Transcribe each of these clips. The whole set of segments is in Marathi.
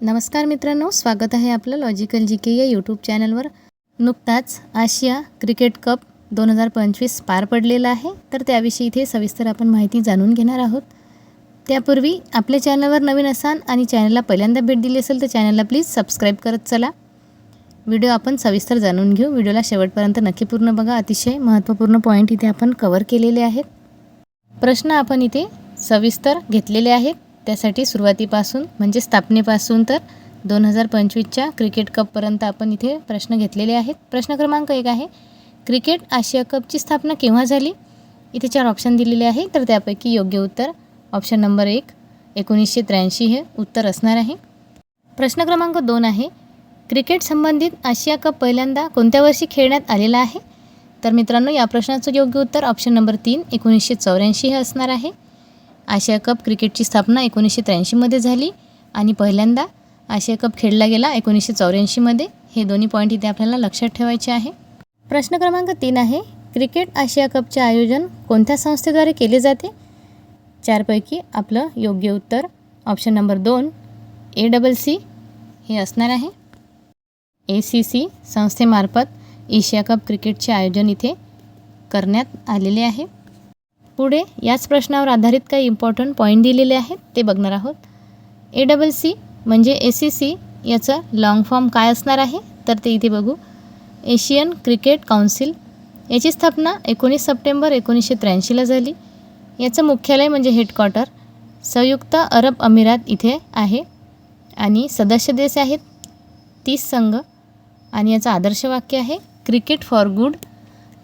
नमस्कार मित्रांनो स्वागत आहे आपलं लॉजिकल जी के या यूट्यूब चॅनलवर नुकताच आशिया क्रिकेट कप दोन हजार पंचवीस पार पडलेला आहे. तर त्याविषयी इथे सविस्तर आपण माहिती जाणून घेणार आहोत. त्यापूर्वी आपल्या चॅनलवर नवीन असाल आणि चॅनलला पहिल्यांदा भेट दिली असेल तर चॅनलला प्लीज सबस्क्राईब करत चला. व्हिडिओ आपण सविस्तर जाणून घेऊ. व्हिडिओला शेवटपर्यंत नक्की पूर्ण बघा. अतिशय महत्त्वपूर्ण पॉईंट इथे आपण कवर केलेले आहेत. प्रश्न आपण इथे सविस्तर घेतलेले आहेत. त्यासाठी सुरुवातीपासून म्हणजे स्थापनेपासून तर दोन हजार पंचवीसच्या क्रिकेट कपपर्यंत आपण इथे प्रश्न घेतलेले आहेत. प्रश्न क्रमांक एक आहे क्रिकेट आशिया कपची स्थापना केव्हा झाली? इथे चार ऑप्शन दिलेले आहे तर त्यापैकी योग्य उत्तर ऑप्शन नंबर एक एकोणीसशे त्र्याऐंशी हे उत्तर असणार आहे. प्रश्न क्रमांक दोन आहे क्रिकेट संबंधित आशिया कप पहिल्यांदा कोणत्या वर्षी खेळण्यात आलेला आहे? तर मित्रांनो या प्रश्नाचं योग्य उत्तर ऑप्शन नंबर तीन एकोणीसशे चौऱ्याऐंशी हे असणार आहे. आशिया कप क्रिकेटची स्थापना एकोणीसशे त्र्याऐंशीमध्ये झाली आणि पहिल्यांदा आशिया कप खेळला गेला एकोणीसशे चौऱ्याऐंशीमध्ये हे दोन्ही पॉईंट इथे आपल्याला लक्षात ठेवायचे आहे. प्रश्न क्रमांक तीन आहे क्रिकेट आशिया कपचे आयोजन कोणत्या संस्थेद्वारे केले जाते? चारपैकी आपलं योग्य उत्तर ऑप्शन नंबर दोन ए डबल सी हे असणार आहे. ए सी सी संस्थेमार्फत एशिया कप क्रिकेटचे आयोजन इथे करण्यात आलेले आहे. पुढे याच प्रश्नावर आधारित काही इम्पॉर्टंट पॉईंट दिलेले आहेत ते बघणार आहोत. ए डबल सी म्हणजे ए सी सी याचं लॉंग फॉर्म काय असणार आहे? तर ते इथे बघू. एशियन क्रिकेट काउन्सिल याची स्थापना एकोणीस सप्टेंबर एकोणीसशे त्र्याऐंशीला झाली. याचं मुख्यालय म्हणजे हेडक्वार्टर संयुक्त अरब अमिरात इथे आहे आणि सदस्य देश आहेत. तीस संघ आणि याचं आदर्श वाक्य आहे क्रिकेट फॉर गुड.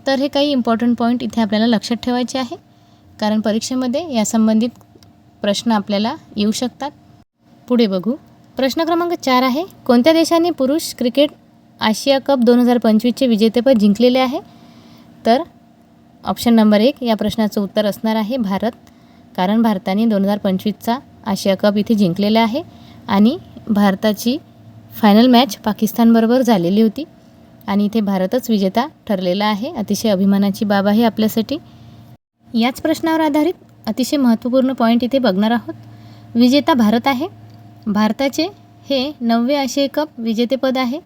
तर हे काही इम्पॉर्टंट पॉईंट इथे आपल्याला लक्षात ठेवायचे आहे. कारण परीक्षेमध्ये यासंबंधित प्रश्न आपल्याला येऊ शकतात. पुढे बघू. प्रश्न क्रमांक चार आहे कोणत्या देशाने पुरुष क्रिकेट आशिया कप दोन हजार पंचवीसचे विजेतेपद जिंकलेले आहे? तर ऑप्शन नंबर एक या प्रश्नाचं उत्तर असणार आहे भारत कारण भारताने दोन हजार पंचवीसचा आशिया कप इथे जिंकलेला आहे आणि भारताची फायनल मॅच पाकिस्तानबरोबर झालेली होती. आणि इथे भारतच विजेता ठरलेला आहे. अतिशय अभिमानाची बाब आहे आपल्यासाठी. याच प्रश्नावर आधारित अतिशय महत्त्वपूर्ण पॉईंट इथे बघणार आहोत. विजेता भारत आहे. भारताचे हे नववे आशिया कप विजेतेपद आहे.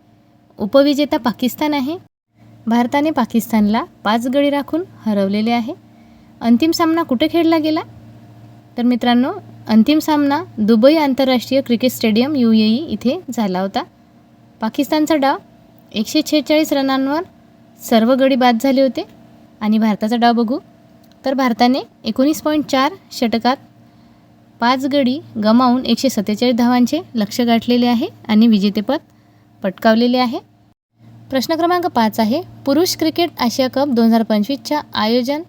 उपविजेता पाकिस्तान आहे. भारताने पाकिस्तानला पाच गडी राखून हरवलेले आहे. अंतिम सामना कुठे खेळला गेला? तर मित्रांनो अंतिम सामना दुबई आंतरराष्ट्रीय cricket stadium U A E इथे झाला होता. पाकिस्तानचा डाव एकशे छेचाळीस रनांवर सर्व गडी बाद झाले होते. आणि भारताचा डाव बघू तर भारताने एकोणीस पॉईंट चार षटकात पाच गडी गमावून एकशे सत्तेचाळीस धावांचे लक्ष गाठलेले आहे आणि विजेतेपद पटकावलेले आहे. प्रश्न क्रमांक पाच आहे पुरुष क्रिकेट आशिया कप दोन हजार पंचवीसच्या आयोजन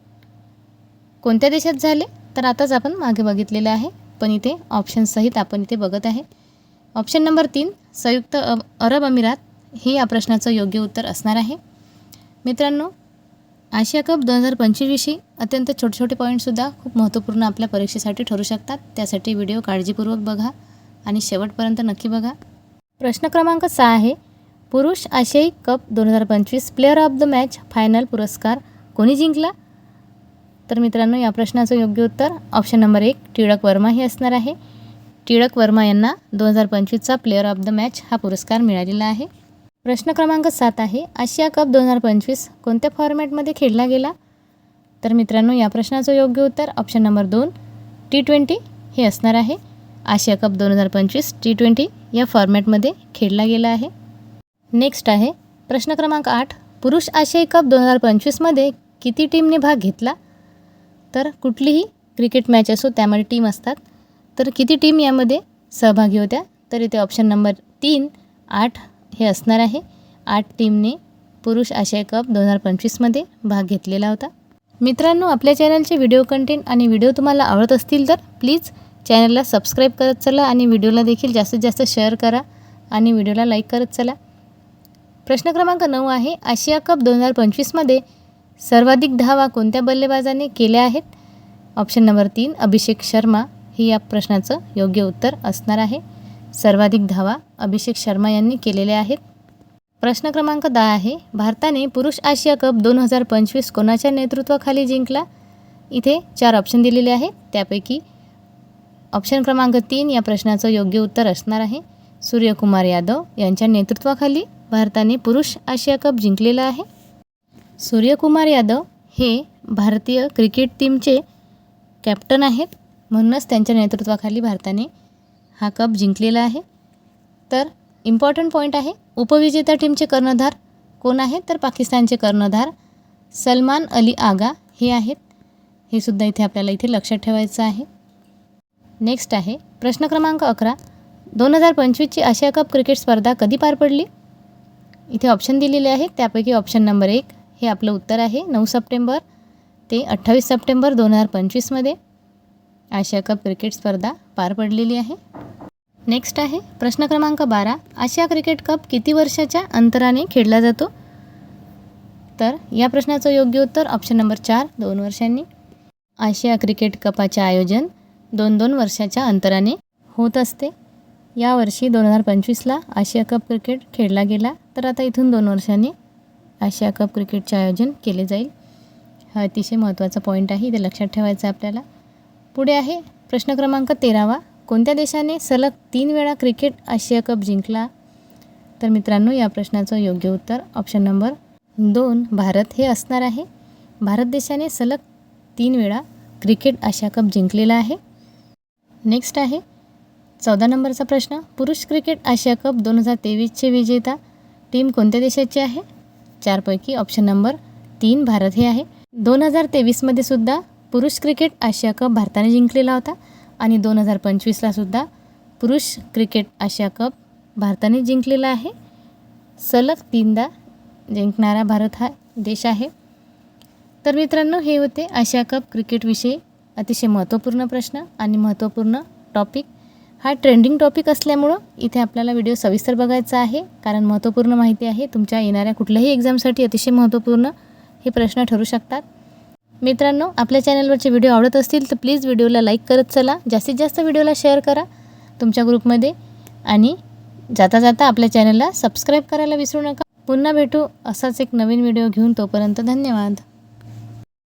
कोणत्या देशात झाले? तर आताच आपण मागे बघितलेलं आहे पण इथे ऑप्शनसहित आपण इथे बघत आहे. ऑप्शन नंबर तीन संयुक्त अ अरब अमिरात हे या प्रश्नाचं योग्य उत्तर असणार आहे. मित्रांनो आशिया कप दोन हजार पंचवीसविषयी अत्यंत छोटे छोटे पॉईंटसुद्धा खूप महत्त्वपूर्ण आपल्या परीक्षेसाठी ठरू शकतात. त्यासाठी व्हिडिओ काळजीपूर्वक बघा आणि शेवटपर्यंत नक्की बघा. प्रश्न क्रमांक सहा आहे. पुरुष आशियाई कप दोन हजार पंचवीस player of the match final पुरस्कार कोणी जिंकला? तर मित्रांनो या प्रश्नाचं योग्य उत्तर ऑप्शन नंबर एक टिळक वर्मा हे असणार आहे. टिळक वर्मा यांना दोन हजार पंचवीसचा प्लेअर ऑफ द मॅच हा पुरस्कार मिळालेला आहे. प्रश्न क्रमांक सात आहे. आशिया कप दोन हजार पंचवीस कोणत्या फॉर्मॅटमध्ये खेळला गेला? तर मित्रांनो या प्रश्नाचं योग्य उत्तर ऑप्शन नंबर दोन टी ट्वेंटी हे असणार आहे. आशिया कप दोन हजार पंचवीस टी ट्वेंटी या फॉर्मॅटमध्ये खेळला गेला आहे. नेक्स्ट आहे. प्रश्न क्रमांक आठ पुरुष आशियाई कप दोन हजार पंचवीसमध्ये किती टीमने भाग घेतला? तर कुठलीही क्रिकेट मॅच असो त्यामध्ये टीम असतात. तर किती टीम यामध्ये सहभागी होत्या? तर इथे ऑप्शन नंबर तीन आठ हे असणार आहे. आठ टीमने पुरुष आशिया कप दोन हजार पंचवीसमध्ये भाग घेतलेला होता. मित्रांनो आपल्या चॅनलचे व्हिडिओ कंटेंट आणि व्हिडिओ तुम्हाला आवडत असतील तर प्लीज चॅनलला सबस्क्राईब करत चला आणि व्हिडिओला देखील जास्तीत जास्त शेअर करा आणि व्हिडिओला लाईक करत चला. प्रश्न क्रमांक नऊ आहे आशिया कप दोन हजार पंचवीसमध्ये सर्वाधिक धावा कोणत्या बल्लेबाजाने केल्या आहेत? ऑप्शन नंबर तीन अभिषेक शर्मा. हे या प्रश्नाचं योग्य उत्तर असणार आहे. सर्वाधिक धावा अभिषेक शर्मा यांनी केलेल्या आहेत. प्रश्न क्रमांक दहा आहे. भारताने पुरुष आशिया कप दोन हजार पंचवीस कोणाच्या नेतृत्वाखाली जिंकला? इथे चार ऑप्शन दिलेले आहेत. त्यापैकी ऑप्शन क्रमांक तीन या प्रश्नाचं योग्य उत्तर असणार आहे. सूर्यकुमार यादव यांच्या नेतृत्वाखाली भारताने पुरुष आशिया कप जिंकलेला आहे. सूर्यकुमार यादव हे भारतीय क्रिकेट टीमचे कॅप्टन आहेत. म्हणूनच त्यांच्या नेतृत्वाखाली भारताने हा कप जिंकलेला आहे. तर इम्पॉर्टंट पॉईंट आहे उपविजेता टीमचे कर्णधार कोण आहेत तर पाकिस्तानचे कर्णधार सलमान अली आगा हे आहेत. हे सुद्धा इथे आपल्याला इथे लक्षात ठेवायचं आहे. नेक्स्ट आहे प्रश्न क्रमांक अकरा. दोन हजार पंचवीसची आशिया कप क्रिकेट स्पर्धा कधी पार पडली? इथे ऑप्शन दिलेले आहेत. त्यापैकी ऑप्शन नंबर एक हे आपलं उत्तर आहे. नऊ सप्टेंबर ते अठ्ठावीस सप्टेंबर दोन हजार पंचवीसमध्ये. आशिया कप क्रिकेट स्पर्धा पार पडलेली आहे. नेक्स्ट आहे प्रश्न क्रमांक बारा. आशिया क्रिकेट कप किती वर्षाच्या अंतराने खेळला जातो? तर या प्रश्नाचं योग्य उत्तर ऑप्शन नंबर चार दोन वर्षांनी. आशिया क्रिकेट कपाचे आयोजन दोन दोन वर्षाच्या अंतराने होत असते. यावर्षी दोन हजार पंचवीसला आशिया कप क्रिकेट खेळला गेला. तर आता इथून दोन वर्षांनी आशिया कप क्रिकेटचे आयोजन केले जाईल. हा अतिशय महत्त्वाचा पॉईंट आहे. इथे लक्षात ठेवायचं आहे आपल्याला. पुढे आहे प्रश्न क्रमांक तेरावा. कोणत्या देशाने सलग तीन वेळा क्रिकेट आशिया कप जिंकला? तर मित्रांनो या प्रश्नाचं योग्य उत्तर ऑप्शन नंबर दोन भारत हे असणार आहे. भारत देशाने सलग तीन वेळा क्रिकेट आशिया कप जिंकलेला आहे. नेक्स्ट आहे. चौदा नंबरचा प्रश्न. पुरुष क्रिकेट आशिया कप दोन हजार तेवीसचे विजेता टीम कोणत्या देशाची आहे? चारपैकी ऑप्शन नंबर तीन भारत हे आहे. दोन हजार तेवीसमध्ये सुद्धा पुरुष क्रिकेट आशिया कप भारताने जिंकलेला होता आणि दोन हजार पंचवीसला सुद्धा पुरुष क्रिकेट आशिया कप भारताने जिंकलेला आहे. सलग तीनदा जिंकणारा भारत हा देश आहे. तर मित्रांनो हे होते आशिया कप क्रिकेटविषयी अतिशय महत्त्वपूर्ण प्रश्न आणि महत्त्वपूर्ण टॉपिक. हा ट्रेंडिंग टॉपिक असल्यामुळं इथे आपल्याला व्हिडिओ सविस्तर बघायचा आहे कारण महत्त्वपूर्ण माहिती आहे. तुमच्या येणाऱ्या कुठल्याही एक्झामसाठी अतिशय महत्त्वपूर्ण हे प्रश्न ठरू शकतात. मित्रांनो आपल्या चॅनलवरचे व्हिडिओ आवडत असतील तर प्लीज व्हिडिओला लाईक करत चला. जास्तीत जास्त व्हिडिओला शेअर करा तुमच्या ग्रुपमध्ये. आणि जाता जाता आपल्या चॅनलला सबस्क्राईब करायला विसरू नका. पुन्हा भेटू असाच एक नवीन व्हिडिओ घेऊन तोपर्यंत धन्यवाद.